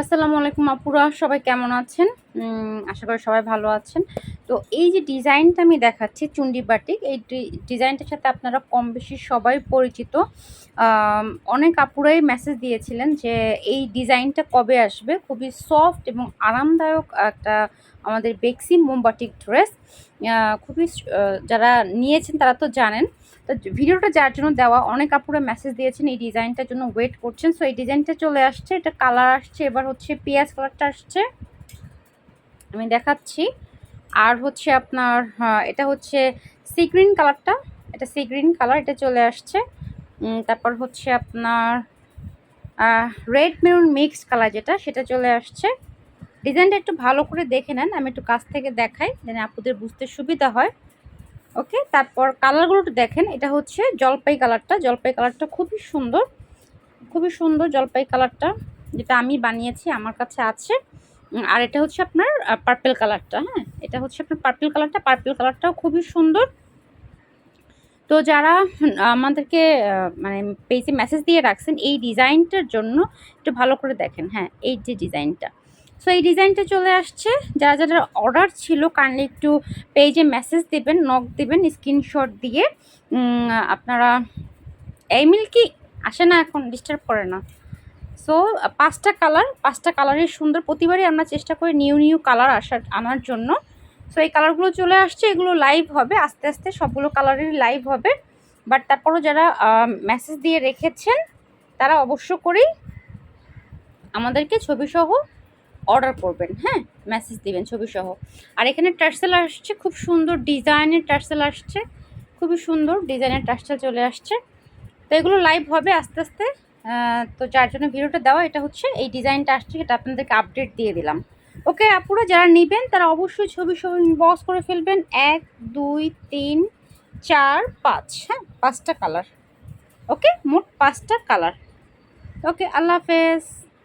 আসসালামু আলাইকুম আপুরা সবাই কেমন আছেন? আশা করি সবাই ভালো আছেন। তো এই যে ডিজাইনটা আমি দেখাচ্ছি চুন্ডি বাটিক, এই ডিজাইনটার সাথে আপনারা কম বেশি সবাই পরিচিত। অনেক আপুরাই মেসেজ দিয়েছিলেন যে এই ডিজাইনটা কবে আসবে? খুবই সফট এবং আরামদায়ক একটা আমাদের বেক্সি মোমবাটিক ড্রেস। খুবই যারা নিয়েছেন তারা তো জানেন। তো ভিডিওটা যার জন্য দেওয়া, অনেক আপুরা মেসেজ দিয়েছেন এই ডিজাইনটার জন্য ওয়েট করছেন। সো এই ডিজাইনটা চলে আসছে, এটা কালার আসছে, এবার হচ্ছে পেঁয়াজ কালারটা আসছে। আমি দেখাচ্ছি। আর হচ্ছে আপনার হ্যাঁ, এটা হচ্ছে সি গ্রিন কালারটা এটা সি গ্রিন কালার এটা চলে আসছে। তারপর হচ্ছে আপনার রেড মেরুন মিক্সড কালার যেটা সেটা চলে আসছে। ডিজাইনটা একটু ভালো করে দেখে নেন আমি একটু কাছ থেকে দেখাই যেন আপুদের বুঝতে সুবিধা হয়। ওকে তারপর কালারগুলো একটু দেখেন এটা হচ্ছে জলপাই কালারটা জলপাই কালারটা খুবই সুন্দর খুবই সুন্দর জলপাই কালারটা যেটা আমি বানিয়েছি আমার কাছে আছে। আর এটা হচ্ছে আপনার পার্পেল কালারটা হ্যাঁ? এটা হচ্ছে আপনার পার্পেল কালারটা পার্পেল কালারটাও খুবই সুন্দর। তো যারা আমাদেরকে মানে পেজে মেসেজ দিয়ে রাখছেন, এই ডিজাইনটার জন্য একটু ভালো করে দেখেন হ্যাঁ এই যে ডিজাইনটা। সো এই ডিজাইনটা চলে আসছে। যারা যারা অর্ডার ছিল কাইন্ডলি একটু পেজে মেসেজ দেবেন নক দেবেন স্ক্রিনশট দিয়ে। আপনারা, এই মিল কি আসে না এখন ডিস্টার্ব করে না। সো পাঁচটা কালার পাঁচটা কালারের সুন্দর প্রতিবারই আমরা চেষ্টা করি নিউ নিউ কালার আসার, আনার জন্য। সো এই কালারগুলো চলে আসছে, এগুলো লাইভ হবে, আস্তে আস্তে সবগুলো কালারেরই লাইভ হবে। বাট তারপরও যারা মেসেজ দিয়ে রেখেছেন, তারা অবশ্য করেই আমাদেরকে ছবি সহ অর্ডার করবেন হ্যাঁ? মেসেজ দিবেন ছবি সহ আর এখানে টার্সেল আসছে, খুব সুন্দর ডিজাইনের টার্সেল আসছে। খুবই সুন্দর ডিজাইনের টার্সেল চলে আসছে। তো এগুলো লাইভ হবে আস্তে আস্তে। তো যার জন্য ভিডিওটা দেওয়া, এটা হচ্ছে এই ডিজাইনটা আসছে, এটা আপনাদেরকে আপডেট দিয়ে দিলাম। ওকে, আপুরা যারা নেবেন, তারা অবশ্যই ছবি বক্স করে ফেলবেন। এক, দুই, তিন, চার, পাঁচ হ্যাঁ পাঁচটা কালার ওকে, মোট পাঁচটা কালার ওকে, আল্লাহ হাফেজ।